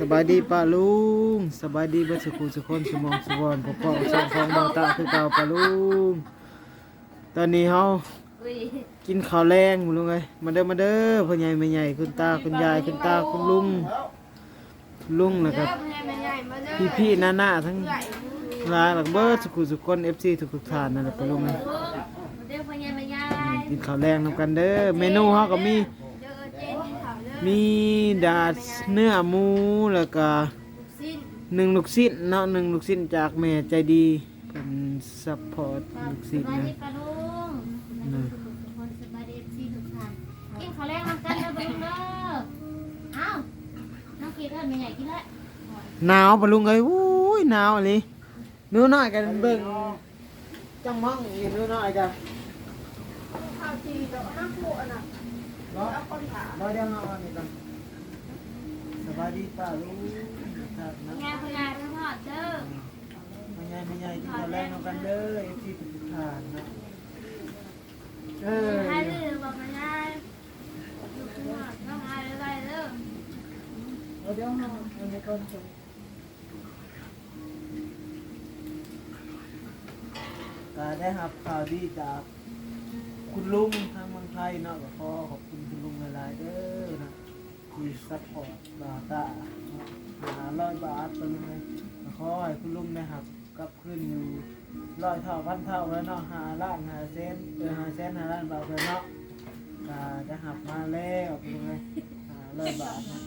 สบายดีป้าลุงสบายดีเบิดสุขุสุคนสมองสุวรรณพ่อพ่อสองฟองเบาตาคือเก่าป้าลุงตอนนี้เฮาอุ้ยกินข้าวแรงหมดลุงเอ้ยมาเด้อมาเด้อพ่อใหญ่แม่ใหญ่คุณตาคุณยายคุณตาคุณลุงลุงแล้วก็เริ่มให้มันใหญ่มาเลยพี่พี่ๆน้าๆทั้งใหญ่หลายหลักเบิดสุขุสุคน FC ทุกๆท่านนั่นแหละป้าลุงเอ้ยเดี๋ยวพญามันใหญ่กินข้าวแรงนํกันเด้อเมนูเฮาก็มี มีดาดเนื้อหมูแล้วก็สิ้นหนึ่งลูกชิ้นเนาะหนึ่งลูกชิ้นจากแม่ใจดีเป็นซัพพอร์ตลูกชิ้นสบายนะดีปะลุงทุกคนสบายดีที่ทุกท่านกินข้าวแรกน้ำกันเด้อปะลุงเด้อเอ้าน้องกินเอิ้นมันใหญ่กินแล้วหนาวปะลุงเอ้ยอุ้ยหนาวอะไรหนู้น้อยกันเบิ่งจังมั่งอีหนู้น้อยกันข้าวจีเดี๋ยวน้ำปูอันน่ะ เนาเราเดี๋ยวเอาอันนี้กันสบายดีป้าลุงครับนะงานพญาทั้งหมดเด้อไม่ใหญ่ไม่ใหญ่กินข้าแรงกันเด้อเอฟซีทุกท่านนะเออให้ลืมบอกมันใหญ่อยู่ข้างนอกต้องหายไปเด้อเอาเดี๋ยวเอาอันนี้ก่อนจบก็ได้รับข่าวดีจาก คุณลุงทางเมืองไทยเนาะก็ขอขอบคุณคุณลุงหลายๆเด้อนะที่ซัพพอร์ตบาตาหาร้อยบาทไปเลยขอให้คุณลุงได้รับกลับขึ้นอยู่ร้อยเท่าพันเท่าแล้วเนาะหาล้านหาเซนเออหาเซนหาล้านบาทเลยเนาะก็ได้หับมาแล้วคุณลุงเลยหาร้อยบาทนะ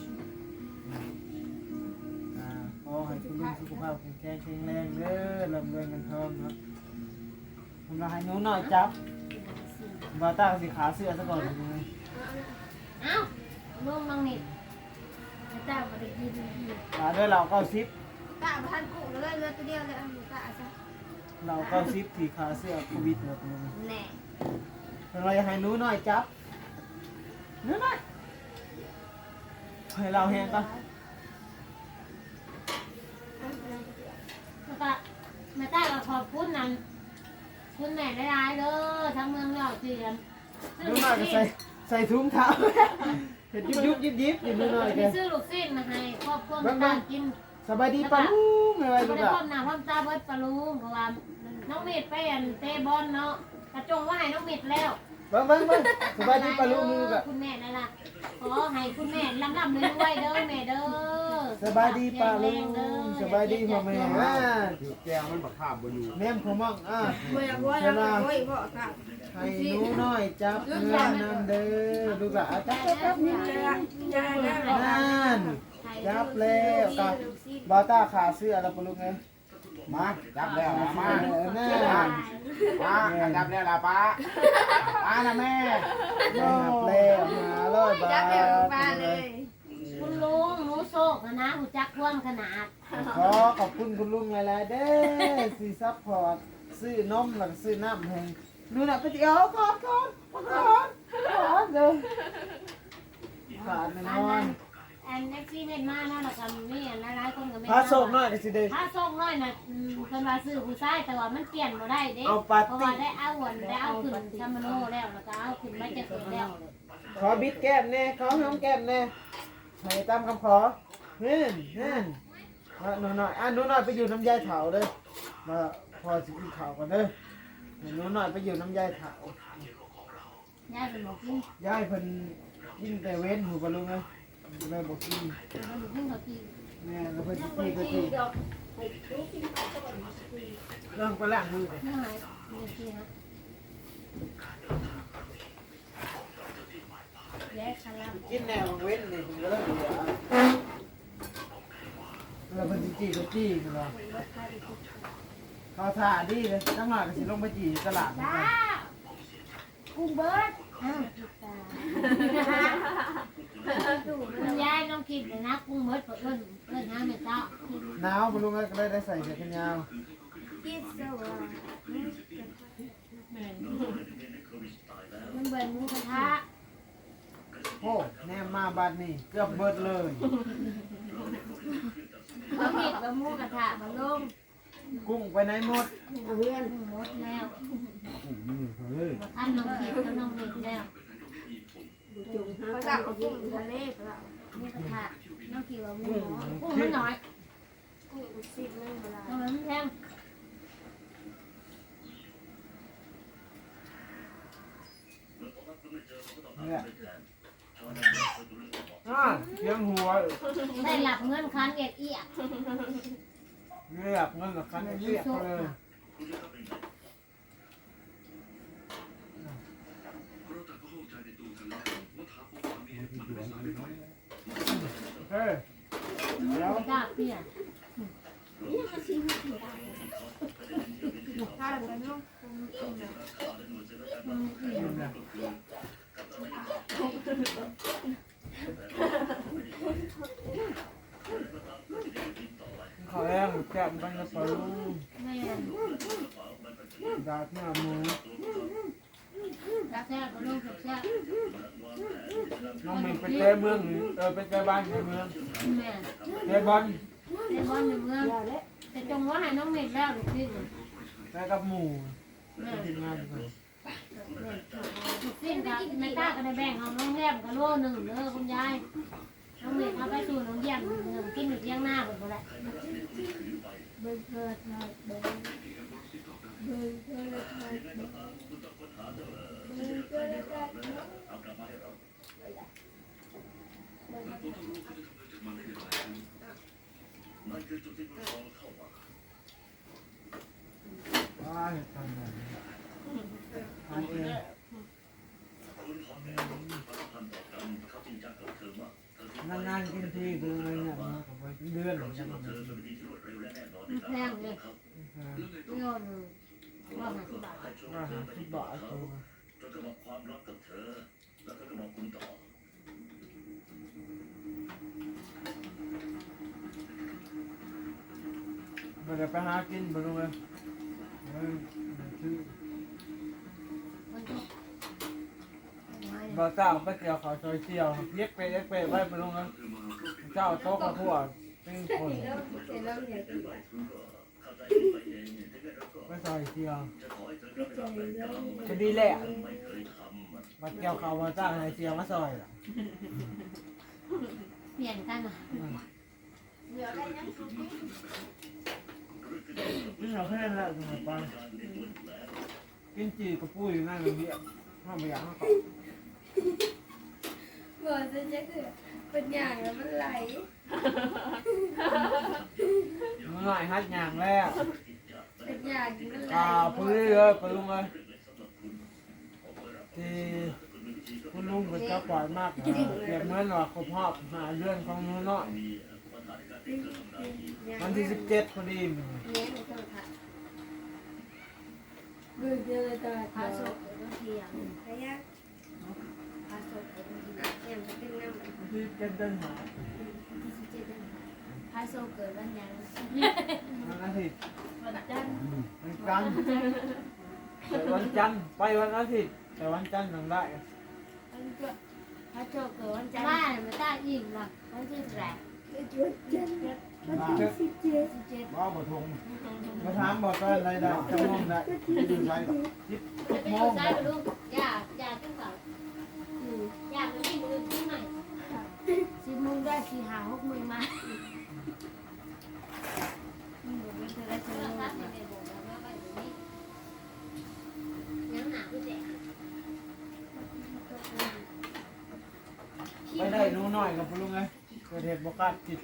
อ่าขอให้คุณลุงสุขภาพแข็งแรงแข็งแรงเด้อร่ำรวยเงินทองเนาะผมเราให้หนูหน่อยจับ บาต้าสีขาเสื้อซะก่อนเลยเอ้าลุงน้องนิดจะจ้างมาได้กินขาด้วยเราเก้าซิปตาพันกุ้งเลยเรือตัวเดียวเลยเอาตาซะเราเก้าซิปสีขาเสื้อโควิดหมดเลยแน่เราจะให้นูหน่อยจับนูหน่อยให้เราแหงก่อนแล้วก็แม่ต้าก็ขอบคุณนั่น คุณแม่ได้ร้ายๆเด้อทั้งเมืองเราเตียนหนูหน่อยก็ใส่ใส่ถุงเท้าเห็นยุบยุบยิบยิบอยู่หนูหน่อยแก ซื้อลูกสิ้นมาให้ครอบครัวแม่ต้ากินสบายดีปะลุงอะไรไม่ลูกได้อะพร้อมหน้าพร้อมตาเบิดปลาลุงเพราะว่าน้องเม็ดไปอันเตะบอลเนาะกระจงว่าให้น้องเม็ดแล้วเบิ้งเบิ้งเบิ้งสบายดีปะลุงมืออะคุณแม่นั่นล่ะขอให้คุณแม่ลำลำรวยๆเด้อแม่เด้อ สบายดีปะลุงสบายดีพ่อแม่อ่าแก้วมันบักขาบบ่อยู่แนมขมั่งอ่าบ่อยากว่าแล้วก็โอ้ยบ่ค่ะให้หนูน้อยจับเงินนั่นเด้อลูกหลานจับจับจับยายยายนั่นจับแล้วกับบาต้าขาเสื้อแล้วปลุงไงมาจับแล้วมาเออนั่นป้าจับแล้วล่ะป้าป้านะแม่จับแล้วมาร้อยบาท บแล้วป้าเลยคุณลุงหนูโศกนะนะหูจักท่วมขนาด ขอขอบคุณคุณลุงหลายๆเด้อสีซัพพอร์ตซื้อนมแล้วก็ซื้อน้ำให้นู่นน่ะไปเดี๋ยวก่อนก่อนก่อนก่อนเด้อขาดแน่นอนแอนเน็กซี่เม็ดมาเนาะแล้วก็มีอันหลายๆคนก็ไม่พาโศกหน่อยก็สิเด้อ ถ้าส่งน้อยน่ะอืมเพิ่นว่าซื้อผู้ชายแต่ว่ามันเปลี่ยนบ่ได้เด้เอาปาร์ตี้ เพราะว่าได้เอาวนได้เอาขึ้นชัมมโนแล้วแล้วก็เอาขึ้นมาจะขึ้นแล้วขอบิดแก้มแน่ขอหอมแก้มแน่ ให้ตามคำขอนั่นนั่นอะหนูหน่อยอะหนูหน่อยไปอยู่น้ำยายเถาเด้อมาพอสิกินข้าวกันเด้อให้หนูหน่อยไปอยู่น้ำยายเถายายเป็นบ่กินยายเพิ่นกินแต่เว้นหูบอลลูนเลยเลยบอกกินเพิ่นบ่กินเขากินแม่แล้วเพิ่นสิกินก็กินเรื่องไปล้างมือก่อนเมื่อไหร่เด็กที่ฮะ แยกคารากินแนวเว้นนี่ผมก็เริ่มเหลือแล้วเพิ่นจีก็จีกันว่าเขาท่าดีเลยจังหวะก็สิลงไปจีตลาดเหมือนจ้ากันกุ้งเบิร์ดอ้าวคุณยายต้องกินเลยนะกุ้งเบิร์ดเพิ่นเพิ่นน้ำไม่ต้องหนาวบอลลูนก็ได้ใส่เสื้อแขนยาวคิดซะว่ามันเบิร์ดมูกระทะ โอ้แนมมาบัดนี้เกือบเบิดเลยเขาเห็ดกับหมูกระทะมาลงกุ้งไปไหนหมดเพื่อนหมดแล้วอันน้องเห็ดกับน้องเห็ดแล้วเขาจับกับกุ้งทะเลก็หมูกระทะน้องกี่ว่ามึงหมอกุ้งมันน้อยกูอุดสิบนึงเวลาตรงนั้นแพงเนี่ย อ่าเสียงหัวได้หลับเงินคันเอ็ดเอียเรียกเงินกับคันเรียกเลยเฮ้ยเดี๋ยวไม่กล้าเปลี่ยนข้าวกันเนาะมันเปลี่ยนนะเขาแรงแก้มกันกับปลาลูกแม่ดาที่หมูรักแท้ก็ลงแท้น้องมันไปเตะเมืองนี่เออไปเตะบ้านในเมืองแม่เตะบอลในบ้านในเมืองแต่จงว่าให้น้องเมฆแล้วหรือที่เตะกับหมูไปทีมงานก่อน สิ้นกับไม่กล้าก็ได้แบ่งเอาน้องแก้มกับโลหนึ่งเด้อคุณยายน้องเมฆเอาไปสู่น้องเยี่ยมหนึ่งกินอยู่เที่ยงหน้าหมดแล้วเบิ่งเพิดหน่อยเบิ่งเบิ่งเพิดหน่อยเบิ่งเพิดหน่อยว้ายทำไงทานเองนานๆกินทีคืออะไรเนี่ยมา กับไปเดือนหรือยังไงแพงเลยโลหนึ่งว่าห้าสิบบาทว่าหาที่บ่อตัวมันจะไปหากินบ่รู้เลยเฮ้ยชื่อมันก็บ่เจ้าไปเกี่ยวขอซอยเสี่ยวเย็กไปเย็กไปไว้บ่รู้เลยเจ้าโต๊ะกับพวก เป็นคนเริ่มเสร็จแล้วเนี่ยไปซอยเสี่ยวจะดีแหละมาเกี่ยวเขาว่าจ้างให้เสี่ยวมาซอยล่ะเปลี่ยนกันอะเหลือได้ยังนี่เราแค่นั้นแหละสมัยไปกินจีกับปุ้ยนั่นเลยเนี่ยห้ามไปอย่างนั้นก่อนเมื่อจะเจะคือเป็นอย่างแล้วมันไหล มันง่ายฮัดอย่างแล้วเป็นอย่างมันไหลอ่าพื้นเลยไปลุงเลยที่คุณลุงเป็นเจ้าปล่อยมากนะเก็บเงินว่าครบรอบหาเรื่องของหนู้นน้อยวันที่สิบเจ็ดพอดีเนี้ยในโทรทัศน์เบิ่งเจอตลาดพาพาโซสุกบางทีอะพายักพาสุบางทีเนี่ยมันเป็นน้ำวันที่เจ็ดเดินหา ที่สิบเจ็ดเดือน พาสุเกิดวันยังวันอาทิตย์วันจันทร์วันจันทร์แต่วันจันทร์ไปวันอาทิตย์แต่วันจันทร์ยังได้วันก็พาสุเกิดวันจันทบ้าร์นมันได้อิ่มละมันที่แรกวันจันทร์วันที่สิบเจ็ดสิบเจ็ดบ่บ่ทงมาถามบ่ก็อะไรได้จะมองได้ดูใช่สิบจะไปโมดูงซ้ายไปดูอยาอย่าขึ้นเก่าอืมอย่าไปที่มือที่ใหม่สิบโมงได้สี่หาหกโมงมา ได้เจอรแล้ศัพท์ในบอกว่าไปได้รู้หน่อยกับลุงไงเกิดเหตุบกาดจิต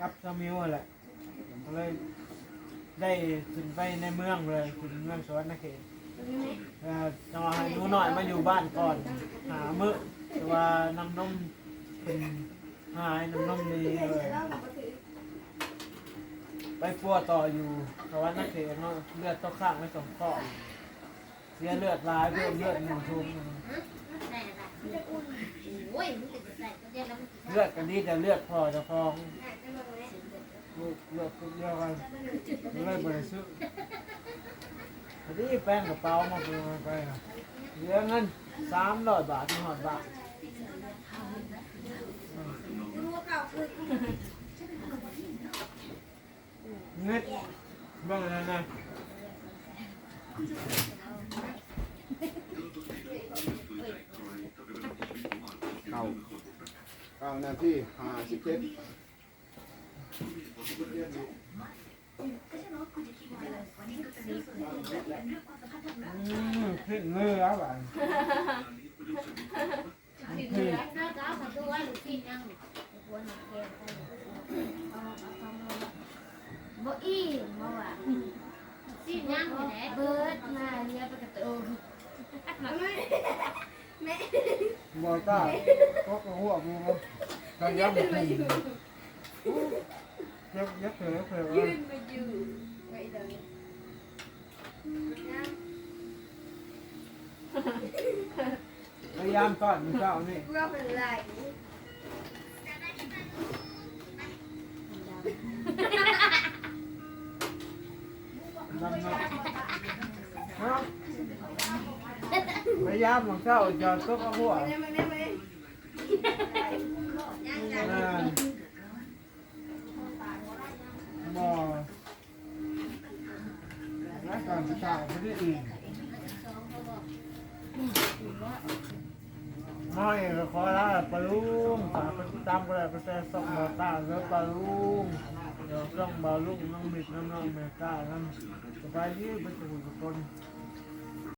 กับสมิวแหละผมก็เลยได้ขึ้นไปในเมืองเลยขึ้นเมืองสวรรณเขตเอ่อจะมาให้หนูหน่อยมาอยู่บ้านก่อน หามื้อแต่ว่านำนมเป็นหายน้ำนมดีเลย ไปปัวต่ออยู่สวรรณเขตเนาะเลือดต้องข้างไม่สองข้อเสียเลือดร้ายเพิ่มเลือดหนึ่งทุ่มใส่อะไรโอ้ยมันจะใส่ก็เดี๋ยวแล้วมันเลือดกันดีแต่เลือดพอจะฟองลูกเลือดทุกเยอะกันเลยบริสุทธิ์พอดีแป้งกระเป๋ามาเป็นไปนะเหลือเงินสามร้อยบาทมาหอดบาทรู้ เก่าคือเงินเบ้างนะนะเก้าเก้านานาทีห้าสิบเจ็ดอืมขึ้นมือแล้วบ้านสิเหลือเด้อเจ้าขอตัวหรือกินยังหัวหนักแกงไปเอาเอาเอา เอาบ่อีบ่ว่าสิยังอยู่ไหนเบิดมาเรียไปกระตูบอต้าก็กระหัวมูก็ยับยับยับยับเผลอเผลอยืนมาอยู่ไว้เดี๋ยวนะพยายามต้อนมือเจ้านี่เพื่อเป็นไรดำนะ พยายามของเจ้าจะก็กระหัวไม่ได้ไม่ได้ไม่ได้ยังยังอ่าบอและการศึกษาไม่ได้อีกน้อยก็ขอลาปลาลุงฝากไปติดตามกันเลยไปแซ่ส่องบอต้าเนื้อปลาลุง น้องบาลุงน้องมิดน้องน้องเมก้าน้ำสบายดีไปสู่ทุขคน